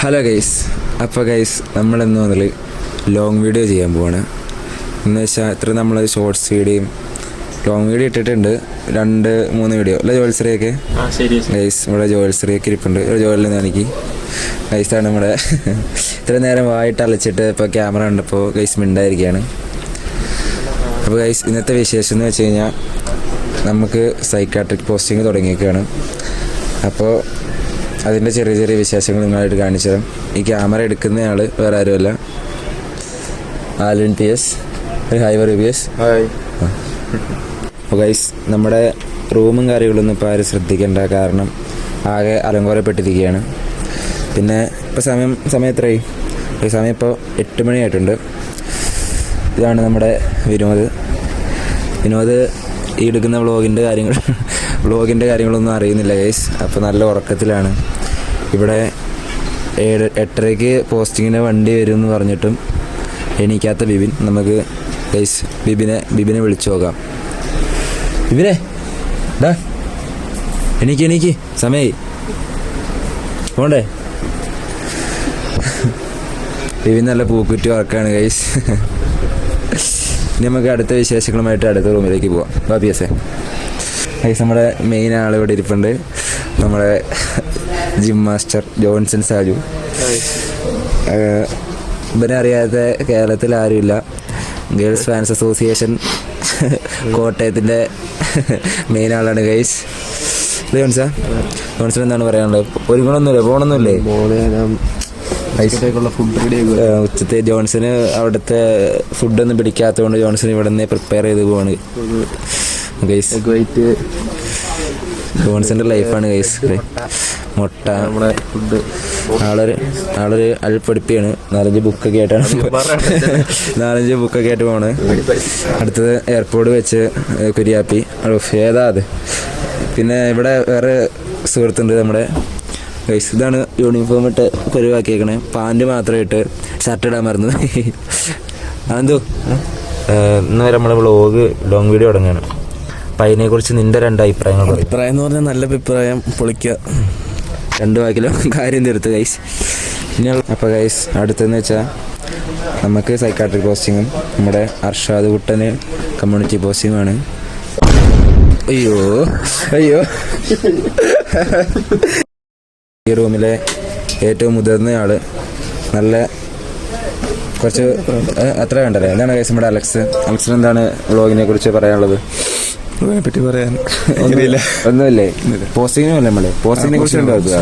Hello guys അപ്പോൾ guys നമ്മളിന്ന് മുതൽ ലോങ് വീഡിയോ ചെയ്യാൻ പോവാണ്. എന്ന് വെച്ചാൽ ഇത്ര നമ്മൾ ഷോർട്സ് വീഡിയോയും ലോങ് വീഡിയോ ഇട്ടിട്ടുണ്ട്. രണ്ട് മൂന്ന് വീഡിയോ അല്ല ജോൽസറിയൊക്കെ ഗൈസ് ഇവിടെ ജോൽസറിയൊക്കെ ഇരിപ്പുണ്ട്. ഒരു ജോലിൽ നിന്ന് എനിക്ക്. ഗൈസാണ് നമ്മുടെ ഇത്ര നേരം വായിട്ട് അലച്ചിട്ട് ഇപ്പോൾ ക്യാമറ കണ്ടപ്പോൾ ഗൈസ് മിണ്ടായിരിക്കുകയാണ് അപ്പോൾ ഗൈസ് ഇന്നത്തെ വിശേഷം എന്ന് വെച്ച് കഴിഞ്ഞാൽ നമുക്ക് സൈക്കാട്രിക് പോസ്റ്റിംഗ് തുടങ്ങിയൊക്കെയാണ് അപ്പോൾ അതിന്റെ ചെറിയ ചെറിയ വിശേഷങ്ങൾ നിങ്ങളായിട്ട് കാണിച്ചു തരാം ഈ ക്യാമറ എടുക്കുന്നയാൾ വേറെ ആരുമല്ല. Alvin P S. ഹൈ ഹൈവർ പി എസ്. ഹായ്. അപ്പോൾ ഗൈസ് നമ്മുടെ റൂമും കാര്യങ്ങളൊന്നും ഇപ്പോൾ ആരും ശ്രദ്ധിക്കേണ്ട കാരണം ആകെ അലങ്കോരപ്പെട്ടിരിക്കുകയാണ് പിന്നെ ഇപ്പോൾ സമയം സമയം എത്രയായി? ഈ സമയം ഇപ്പോൾ എട്ട് മണിയായിട്ടുണ്ട് ഇതാണ് നമ്മുടെ വിനോദ്. വിനോദ് ഈ എടുക്കുന്ന വ്ളോഗിന്റെ കാര്യങ്ങൾ. വ്ളോഗിന്റെ കാര്യങ്ങളൊന്നും അറിയുന്നില്ല ഗൈസ് അപ്പോൾ നല്ല ഉറക്കത്തിലാണ്. ഇവിടെ ഏഴ് എട്ടരയ്ക്ക് പോസ്റ്റിങ്ങിന്റെ വണ്ടി വരും എന്ന് പറഞ്ഞിട്ടും എണീക്കാത്ത ബിബിൻ. നമുക്ക് ഗൈസ് ബിബിനെ ബിബിനെ വിളിച്ചു നോക്കാം. ബിബിനെ ഡാ എണീക്ക് എണീക്ക്. സമയായി. പോണ്ടേ? ബിബിൻ നല്ല പൂക്കുറ്റി വർക്കാണ് ഗൈസ് ഇനി നമുക്ക് അടുത്ത വിശേഷങ്ങളുമായിട്ട് അടുത്ത റൂമിലേക്ക് പോവാം. ബാബി എസ് ഗൈസ് നമ്മുടെ മെയിൻ ആൾ ഇവിടെ ഇരിപ്പുണ്ട്. നമ്മുടെ ജിം മാസ്റ്റർ ജോൺസൺ സാജു. ഇവനെ അറിയാത്ത കേരളത്തിൽ ആരുമില്ല. ഗേൾസ് ഫാൻസ് അസോസിയേഷൻ കോട്ടയത്തിന്റെ മെയിൻ ആളാണ് ഗൈസ് ജോൺസാ? ജോൺസൺ എന്താണ് പറയാനുള്ളത്? പോകണമെന്നില്ലേ ഫുഡ് റെഡി ഏഹ് ഉച്ചത്തെ ജോൺസന് അവിടുത്തെ ഫുഡൊന്നും പിടിക്കാത്തതുകൊണ്ട് ജോൺസൺ ഇവിടെ നിന്ന് പ്രിപ്പയർ ചെയ്ത് പോവാണ്. ഗൈസ്. ജോൺസന്റെ ലൈഫാണ് ഗൈസ്. മുട്ട. നമ്മുടെ ഫുഡ് ആളൊരു ആളൊരു അൽപ്പടിപ്പിയാണ്. നാലഞ്ച് ബുക്കൊക്കെ ആയിട്ടാണ് നാലഞ്ച് ബുക്കൊക്കെ ആയിട്ട് പോണ് അടുത്തത് എയർപോർട്ട് വെച്ച് കുരിയാപ്പി. ഏതാ അത്? പിന്നെ ഇവിടെ വേറെ സുഹൃത്തുണ്ട് നമ്മുടെ. ഗൈസ് ഇതാണ് യൂണിഫോം ഇട്ട് പരിവാക്കിയേക്കണേ പാന്റ് മാത്രം ഇട്ട് ഷർട്ട് ഇടാൻ മറന്നു. അതെന്തോ? ഇന്ന് വരെ നമ്മുടെ വ്ളോഗ് ലോങ് വീഡിയോ തുടങ്ങുകയാണ് അപ്പം അതിനെക്കുറിച്ച് നിന്റെ രണ്ട് അഭിപ്രായങ്ങൾ അഭിപ്രായം എന്ന് പറഞ്ഞാൽ നല്ല അഭിപ്രായം പൊളിക്കുക രണ്ട് വാക്കിലോ കാര്യം തീർത്ത് ഗൈസ് അപ്പോൾ ഗൈസ് അടുത്തെന്ന് വെച്ചാൽ നമുക്ക് സൈക്കാട്രിക് പോസ്റ്റിങ്ങും നമ്മുടെ അർഷാദ് കുട്ടന് കമ്മ്യൂണിറ്റി പോസ്റ്റിങ്ങുമാണ് അയ്യോ അയ്യോ. ഈ റൂമിലെ ഏറ്റവും മുതിർന്ന ആൾ നല്ല കുറച്ച് അത്ര വേണ്ടല്ലേ എന്താണ് ഗൈസ് നമ്മുടെ അലക്സ്? അലക്സിന് എന്താണ് വ്ളോഗിനെ കുറിച്ച് പറയാനുള്ളത്? ഇതിനെ പറ്റി പറയാൻ ഒന്നുമില്ല. പോസ്റ്റിങ്ങിനും അല്ലേ നമ്മൾ. പോസ്റ്റിങ്ങിനെ കുറിച്ച്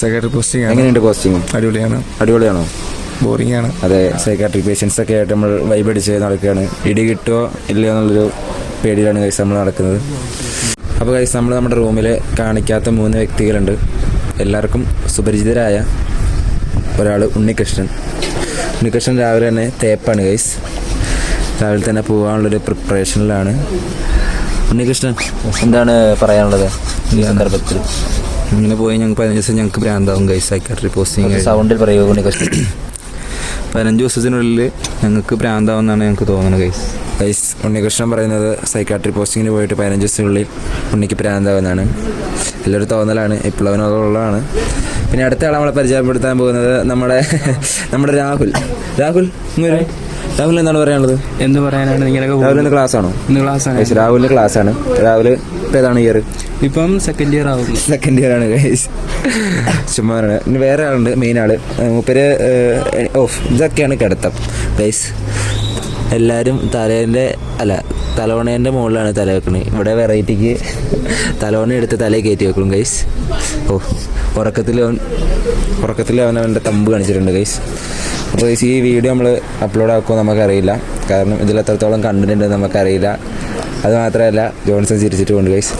സെക്രട്ടറി പോസ്റ്റിംഗ് എങ്ങനെയുണ്ട് പോസ്റ്റിംഗ് അടിപൊളിയാണ്. അടിപൊളിയാണോ? ബോറിംഗ് ആണ്. അതെ സൈക്കാട്രിക് പേഷ്യൻസ് ഒക്കെ ആയിട്ട് നമ്മൾ വൈബ് അടിച്ച് നടക്കുകയാണ് ഇടി കിട്ടുമോ ഇല്ലയോ എന്നുള്ളൊരു പേടിയിലാണ് കൈസ് നമ്മൾ നടക്കുന്നത്. അപ്പോൾ കൈസ് നമ്മൾ നമ്മുടെ റൂമിൽ കാണിക്കാത്ത മൂന്ന് വ്യക്തികളുണ്ട്. എല്ലാവർക്കും സുപരിചിതരായ ഒരാൾ ഉണ്ണികൃഷ്ണൻ. ഉണ്ണികൃഷ്ണൻ രാവിലെ തന്നെ തേപ്പാണ് കൈസ് രാവിലെ തന്നെ പോകാനുള്ളൊരു പ്രിപ്പറേഷനിലാണ് ഉണ്ണികൃഷ്ണൻ എന്താണ് പറയാനുള്ളത്? ഈ സന്ദർഭത്തിൽ. ഇങ്ങനെ പോയി ഞങ്ങൾക്ക് പതിനഞ്ച് ദിവസം ഞങ്ങൾക്ക് ഭ്രാന്താവും ഗൈസ് സൈക്കാട്രി പോസ്റ്റിംഗ് സൗണ്ടിൽ പറയുക ഉണ്ണികൃഷ്ണൻ. പതിനഞ്ച് ദിവസത്തിനുള്ളിൽ ഞങ്ങൾക്ക് ഭ്രാന്താവും എന്നാണ് ഞങ്ങൾക്ക് തോന്നുന്നത് ഗൈസ് ഗൈസ് ഉണ്ണികൃഷ്ണൻ പറയുന്നത് സൈക്കാട്രി പോസ്റ്റിങ്ങിന് പോയിട്ട് പതിനഞ്ച് ദിവസത്തിനുള്ളിൽ ഉണ്ണിക്ക് പ്രാന്താവുന്നതാണ് എല്ലാവരും തോന്നലാണ് ഇപ്പോഴും ഉള്ളതാണ്. പിന്നെ അടുത്ത ആളെ നമ്മളെ പരിചയപ്പെടുത്താൻ പോകുന്നത് നമ്മുടെ നമ്മുടെ രാഹുൽ. രാഹുൽ ഇങ്ങ് രാഹുൽ എന്താണ് പറയാനുള്ളത്? എന്ത് പറയാനാണ്? നിങ്ങളൊക്കെ രാഹുൽ ക്ലാസ് ആണോ ഇന്ന് ക്ലാസ് ആണ് രാഹുലിന് രാഹുലിന്റെ ക്ലാസ് ആണ് രാഹുൽ ഇപ്പം ഏതാണ് ഇയർ ഇപ്പം സെക്കൻഡ് ഇയർ ആവും. സെക്കൻഡ് ഇയർ ആണ് ഗൈസ് ചുമ്മാ പറയണ. ഇനി വേറെ ആളുണ്ട് മെയിൻ ആൾ. മൂപ്പര് ഓഫ് ഇതൊക്കെയാണ് കിടത്തം. ഗൈസ് എല്ലാവരും തലേന്റെ അല്ല തലോണേന്റെ മുകളിലാണ് തല വെക്കണത് ഇവിടെ വെറൈറ്റിക്ക് തലോണ എടുത്ത് തലയിൽ കയറ്റി വെക്കണം ഗൈസ് ഓ ഉറക്കത്തിൽ അവൻ ഉറക്കത്തിൽ അവൻ അവന്റെ തമ്പ് കാണിച്ചിട്ടുണ്ട് ഗൈസ് അപ്പോൾ ഈ വീഡിയോ നമ്മൾ അപ്ലോഡ് ആക്കുമോ നമുക്കറിയില്ല. കാരണം ഇതിൽ എത്രത്തോളം കണ്ടന്റ് ഉണ്ടെന്ന് നമുക്കറിയില്ല. അത് മാത്രമല്ല ജോൺസൺ ചിരിച്ചിട്ട് കൊണ്ട് ഗൈസ്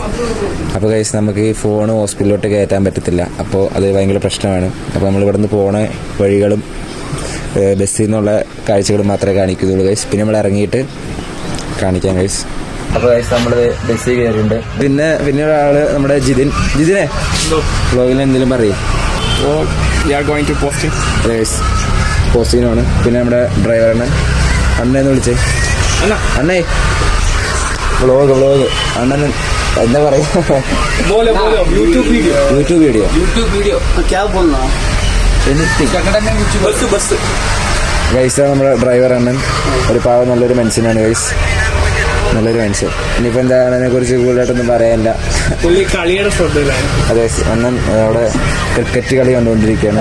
അപ്പോൾ ഗൈസ് നമുക്ക് ഈ ഫോൺ ഹോസ്പിറ്റലിലോട്ട് കയറ്റാൻ പറ്റത്തില്ല. അപ്പോൾ അത് ഭയങ്കര പ്രശ്നമാണ്. അപ്പോൾ നമ്മൾ ഇവിടെ നിന്ന് പോണ വഴികളും ബസ്സിൽ നിന്നുള്ള കാഴ്ചകളും മാത്രമേ കാണിക്കുന്നുള്ളൂ ഗൈസ് പിന്നെ നമ്മൾ ഇറങ്ങിയിട്ട് കാണിക്കാം ഗൈസ് അപ്പോൾ ഗൈസ് നമ്മൾ ബസ്സിൽ കയറിയിട്ടുണ്ട്. പിന്നെ പിന്നെ ഒരാൾ നമ്മുടെ ജിതിൻ. ജിതിനെ ബ്ലോഗിൽ എന്തെങ്കിലും പറയും. ഗോയിങ് ടു പോസ്റ്റിംഗ് ഗൈസ് ഫോസീനുമാണ് പിന്നെ നമ്മുടെ ഡ്രൈവറിനെ അണ്ണേന്ന് വിളിച്ചേ. അണ്ണ. അണ്ണേ. വ്ളോഗ് വ്ളോഗ് അണ്ണൻ എന്താ പറയുക YouTube video YouTube video YouTube video guys നമ്മുടെ ഡ്രൈവർ അണ്ണൻ. ഒരു പാവം നല്ലൊരു മനുഷ്യനാണ് ഗൈസ് നല്ലൊരു മനുഷ്യൻ. ഇനിയിപ്പോൾ എന്താ അതിനെ കുറിച്ച് കൂടുതലായിട്ടൊന്നും പറയാനില്ല പുള്ളി കളിയുടെ ശ്രദ്ധയിലാണ്. അതെ ഒന്നും അവിടെ ക്രിക്കറ്റ് കളി കണ്ടുകൊണ്ടിരിക്കുകയാണ്.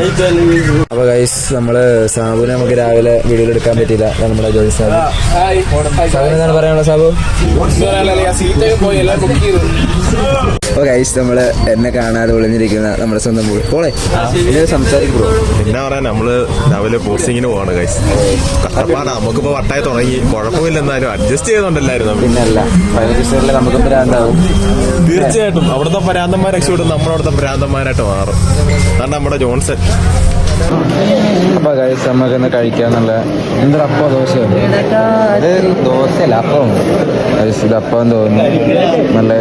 അപ്പോൾ ഗൈസ് നമ്മൾ സാബുവിനെ നമുക്ക് രാവിലെ വീഡിയോയിൽ എടുക്കാൻ പറ്റിയില്ല. നമ്മുടെ ജോലി സാബു. സാബു? എന്താണ് പറയാനുള്ളത്? സാബു സീറ്റൊക്കെ പോയി എല്ലാം ബുക്ക് ചെയ്തു. അപ്പോൾ ഗൈസ് നമ്മൾ എന്നെ കാണാതെ ഒളിഞ്ഞിരിക്കുന്ന നമ്മുടെ സ്വന്തം പോളെ ഇതിന് സംസാരിക്കും ബ്രോ പിന്നെ പറയാൻ നമ്മൾ രാവിലെ പോസ്റ്റിങ്ങിന് പോവാണ് ഗൈസ് കഷ്ടപ്പാടാ നമുക്കിപ്പോ വട്ടായി തുടങ്ങി. കുഴപ്പമില്ല എന്നാലും അഡ്ജസ്റ്റ് ചെയ്തോണ്ടല്ലായിരുന്നു. നമ്മൾ പിന്നല്ല നമുക്കും ഭ്രാന്താവും. തീർച്ചയായിട്ടും അവിടുത്തെ പരാന്തന്മാർ രക്ഷപ്പെടും നമ്മുടെ അവിടുത്തെ ഭ്രാന്തന്മാരായിട്ട് മാറും. കാരണം നമ്മുടെ ജോൺസൺ. അപ്പൊ കഴിച്ച് നമുക്കൊന്ന് കഴിക്കാന്നുള്ള എന്തൊരു അപ്പം ദോശയോ? ഇത് ദോശയല്ല അപ്പം. ഇത് അപ്പം തോന്നി നല്ല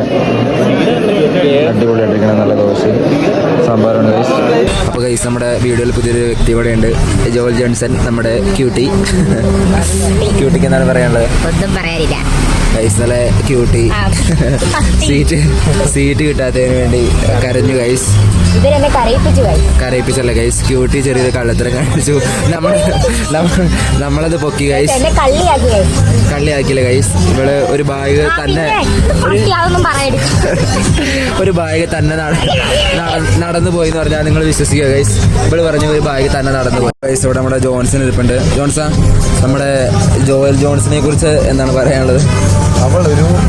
അടിപൊളിയായിട്ടിരിക്കണം നല്ല ദോശ സാമ്പാറുണ്ട് ഗൈസ് അപ്പോൾ ഗൈസ് നമ്മുടെ വീഡിയോയിൽ പുതിയൊരു വ്യക്തി ഇവിടെ ഉണ്ട്. ജോൽ ജോൺസൺ നമ്മുടെ ക്യൂട്ടി ക്യൂട്ടിക്ക് എന്താണ് പറയാനുള്ളത്? ഒന്നും പറയാനില്ല. ഗൈസ് നല്ല ക്യൂട്ടി സീറ്റ് സീറ്റ് കിട്ടാത്തതിന് വേണ്ടി കരഞ്ഞു ഗൈസ് ഇവരെന്നെ കരയിപ്പിച്ചു പോയി കരയിപ്പിച്ചല്ല ഗൈസ് ക്യൂട്ടി ചെറിയൊരു കള്ളത്തരം കാണിച്ചു. നമ്മൾ നമ്മ- നമ്മളത് പൊക്കി ഗൈസ് കള്ളിയാക്കില്ല ഗൈസ് ഇവൾ ഒരു ബാഗ് തന്നെ ഒരു ബാഗ് തന്നെ നട- നട- നടന്നു പോയി എന്ന് പറഞ്ഞാൽ നിങ്ങൾ വിശ്വസിക്കുക ഗൈസ് ഇവൾ പറഞ്ഞു ഒരു ബാഗ് തന്നെ നടന്നു പോയി. ഗൈസ് ഇവിടെ നമ്മുടെ ജോൺസൺ ഇരിപ്പുണ്ട്. ജോൺസാ നമ്മുടെ ജോയൽ ജോൺസിനെ കുറിച്ച് എന്താണ് പറയാനുള്ളത്? ആക്ട്രസ് ആണ്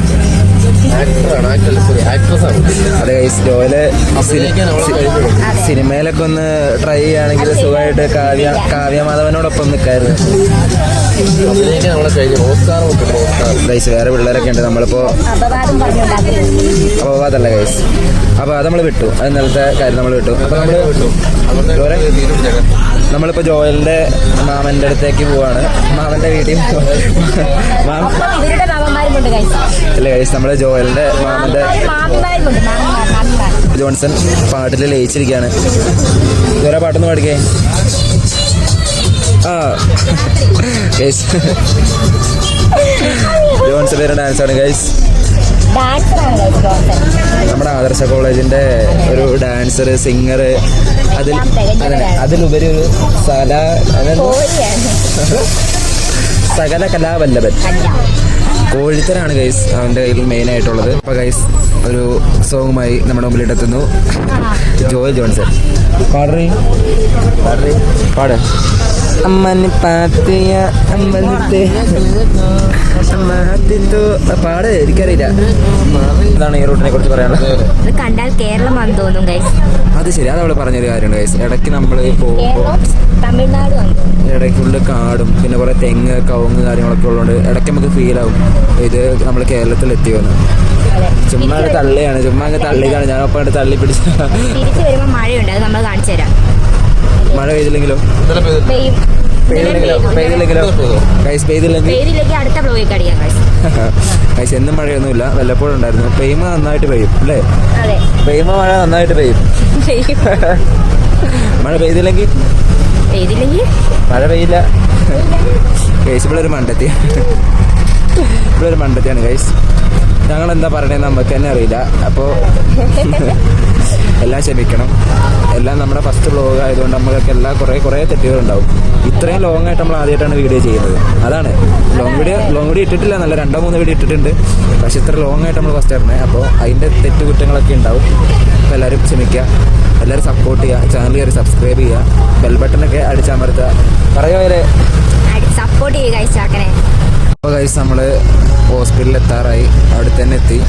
അതെ ഗൈസ് ജോയൽ സിനിമയിലൊക്കെ ഒന്ന് ട്രൈ ചെയ്യുകയാണെങ്കിൽ സുഖമായിട്ട് കാവ്യ കാവ്യമാധവനോടൊപ്പം നിൽക്കായിരുന്നു. ഗൈസ് വേറെ പിള്ളേരൊക്കെ ഉണ്ട്. നമ്മളിപ്പോ അപവാദം പറഞ്ഞുണ്ടാക്കുന്നത് അപ്പോൾ അതല്ല ഗൈസ് അപ്പോൾ അത് നമ്മൾ വിട്ടു. അത് ഇന്നലത്തെ കാര്യം നമ്മൾ വിട്ടു. അപ്പോൾ നമ്മൾ ജോലെ നമ്മളിപ്പോൾ ജോയലിന്റെ മാമന്റെ അടുത്തേക്ക് പോവാണ്. മാമന്റെ വീട്ടിൽ മാമ അല്ല ഗൈസ് നമ്മുടെ ജോയലിന്റെ മാമന്റെ ജോൺസൺ പാട്ടിൽ ലയിച്ചിരിക്കുകയാണ്. ഇതുവരെ പാട്ടൊന്ന് പാടിക്കേ? ആ. ഗൈസ് ജോൺസൺ പേര് ഡാൻസ് ആണ് ഗൈസ് നമ്മുടെ ആദർശ കോളേജിന്റെ ഒരു ഡാൻസർ സിംഗർ അതിൽ അതിലുപരി ഒരു സല? സകല കലാവല്ലഭൻ. കോഴിത്തരാണ് ഗൈസ് അവന്റെ കയ്യിൽ മെയിൻ ആയിട്ടുള്ളത്. അപ്പോൾ ഗൈസ് ഒരു സോങ്ങുമായി നമ്മുടെ മുമ്പിൽ എത്തുന്നു ജോയ് ജോൺസൺ. പാടറി. പാട്. അമ്മന് പാത്തിയ അമ്മനത്തെ അമ്മാത്തിത്തു പാട് എനിക്കറിയില്ല. എന്താണ് ഈ റൂട്ടിനെ കുറിച്ച് പറയാനുള്ളത്. ഇത് കണ്ടാൽ തോന്നും ഗൈസ് അത് ശരി അത് അവൾ പറഞ്ഞൊരു കാര്യമുണ്ട് ഗൈസ് ഇടയ്ക്ക് നമ്മൾ പോകുമ്പോൾ കേരളം തമിഴ്നാട് വന്നു. ഇടയ്ക്ക് ഫുള്ള് കാടും പിന്നെ കുറേ തെങ്ങ് കവുങ്ങ് കാര്യങ്ങളൊക്കെ ഉള്ളതുകൊണ്ട് ഇടയ്ക്ക് നമുക്ക് ഫീൽ ആവും. ഇത് നമ്മൾ കേരളത്തിൽ എത്തിയോന്ന് ചുമ്മാ തള്ളിയാണ് ചുമ്മാ തള്ളിയതാണ് ഞാൻ ഒപ്പം തള്ളി പിടിച്ച തിരിച്ചു വരുമ്പോൾ മഴയുണ്ട് അത് നമ്മൾ കാണിച്ചു തരാം. മഴ പെയ്തില്ലെങ്കിലോ? ഗൈസ് എന്നും മഴയൊന്നുമില്ല. വല്ലപ്പോഴും ഉണ്ടായിരുന്നു. പെയ്മ നന്നായിട്ട് പെയ്യും അല്ലേ? പെയ്മ മഴ നന്നായിട്ട് പെയ്യും. മഴ പെയ്തില്ലെങ്കിൽ? പെയ്തില്ലെങ്കിൽ? മഴ പെയ്യില്ല. ഗൈസ് ഇവിടെ ഒരു മണ്ടത്തി. ഇവിടെ ഒരു മണ്ടത്തിയാണ് ഗൈസ് ഞങ്ങൾ എന്താ പറയണേന്ന് നമുക്ക് തന്നെ അറിയില്ല. അപ്പോൾ എല്ലാം ക്ഷമിക്കണം. എല്ലാം നമ്മുടെ ഫസ്റ്റ് വ്ലോഗ് ആയതുകൊണ്ട് നമ്മൾക്ക് എല്ലാ കുറേ കുറേ തെറ്റുകളുണ്ടാവും. ഇത്രയും ലോങ് ആയിട്ട് നമ്മൾ ആദ്യമായിട്ടാണ് വീഡിയോ ചെയ്യുന്നത്. അതാണ്. ലോങ് വീഡിയോ ലോങ് വീഡിയോ ഇട്ടിട്ടില്ല. നല്ല രണ്ടോ മൂന്നോ വീഡിയോ ഇട്ടിട്ടുണ്ട്. പക്ഷേ ഇത്ര ലോങ് ആയിട്ട് നമ്മൾ ഫസ്റ്റ് ഇറങ്ങുന്നത്. അപ്പോൾ അതിന്റെ തെറ്റ് കുറ്റങ്ങളൊക്കെ ഉണ്ടാവും. അപ്പോൾ എല്ലാവരും ക്ഷമിക്കുക. എല്ലാവരും സപ്പോർട്ട് ചെയ്യുക. ചാനൽ കയറി സബ്സ്ക്രൈബ് ചെയ്യുക. ബെൽ ബട്ടണൊക്കെ അടിച്ചമർത്തുക. പറയുക വരെ. സപ്പോർട്ട് ചെയ്യുക അപ്പോൾ കഴിച്ച് നമ്മൾ ഹോസ്പിറ്റലിൽ എത്താറായി. അവിടെ തന്നെ എത്തി.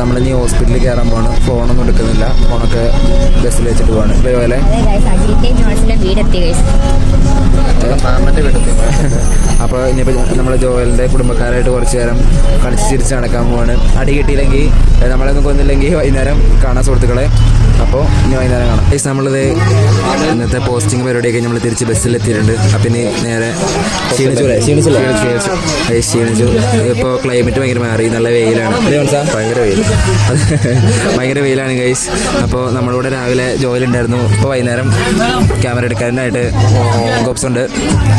നമ്മൾ ഇനി ഹോസ്പിറ്റലിൽ കയറാൻ പോകണം ഫോണൊന്നും എടുക്കുന്നില്ല. ഫോണൊക്കെ ബസ്സിൽ വെച്ചിട്ട് പോകണം ഇതേപോലെ അപ്പോൾ ഇനിയിപ്പോൾ നമ്മൾ ജോയലിന്റെ കുടുംബക്കാരായിട്ട് കുറച്ച് നേരം കളിച്ച് ചിരിച്ച് നടക്കാൻ പോവാണ്. അടി കിട്ടിയില്ലെങ്കിൽ നമ്മളെ ഒന്നും കൊന്നില്ലെങ്കിൽ വൈകുന്നേരം കാണാൻ സുഹൃത്തുക്കളെ അപ്പോൾ ഇനി വൈകുന്നേരം കാണാം. ഏസ് നമ്മളിത് ഇന്നത്തെ പോസ്റ്റിംഗ് പരിപാടിയൊക്കെ നമ്മൾ തിരിച്ച് ബസ്സിൽ എത്തിയിട്ടുണ്ട്. അപ്പം ഇനി നേരെ ക്ഷീണിച്ചു ക്ഷീണിച്ചു ക്ഷീണിച്ചു ഇപ്പോൾ ക്ലൈമറ്റ് ഭയങ്കര മാറി. നല്ല വെയിലാണ്. ഭയങ്കര വെയിൽ ഭയങ്കര വെയിലാണ് ഗൈസ് അപ്പോൾ നമ്മളിവിടെ രാവിലെ ജോലി ഉണ്ടായിരുന്നു. ഇപ്പോൾ വൈകുന്നേരം ക്യാമറ എടുക്കാനായിട്ട് ഗോപ്സ് ഉണ്ട്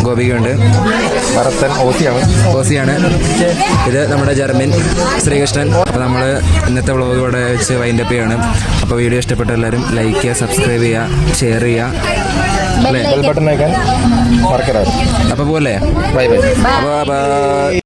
ഗോപികയുണ്ട് ഭരത്തൻ ഓസിയാണ്. ഓസിയാണ്. ഇത് നമ്മുടെ ജർമ്മൻ ശ്രീകൃഷ്ണൻ. അപ്പോൾ നമ്മൾ ഇന്നത്തെ വ്ളോഗ് ഇവിടെ വെച്ച് വൈൻഡപ്പ് ചെയ്യാണ്. അപ്പോൾ വീഡിയോ ഇഷ്ടപ്പെട്ട എല്ലാവരും ലൈക്ക് ചെയ്യുക സബ്സ്ക്രൈബ് ചെയ്യുക ഷെയർ ചെയ്യുക. ബട്ടൺ മറക്കരുത്. അപ്പോൾ പോലെ. Bye bye bye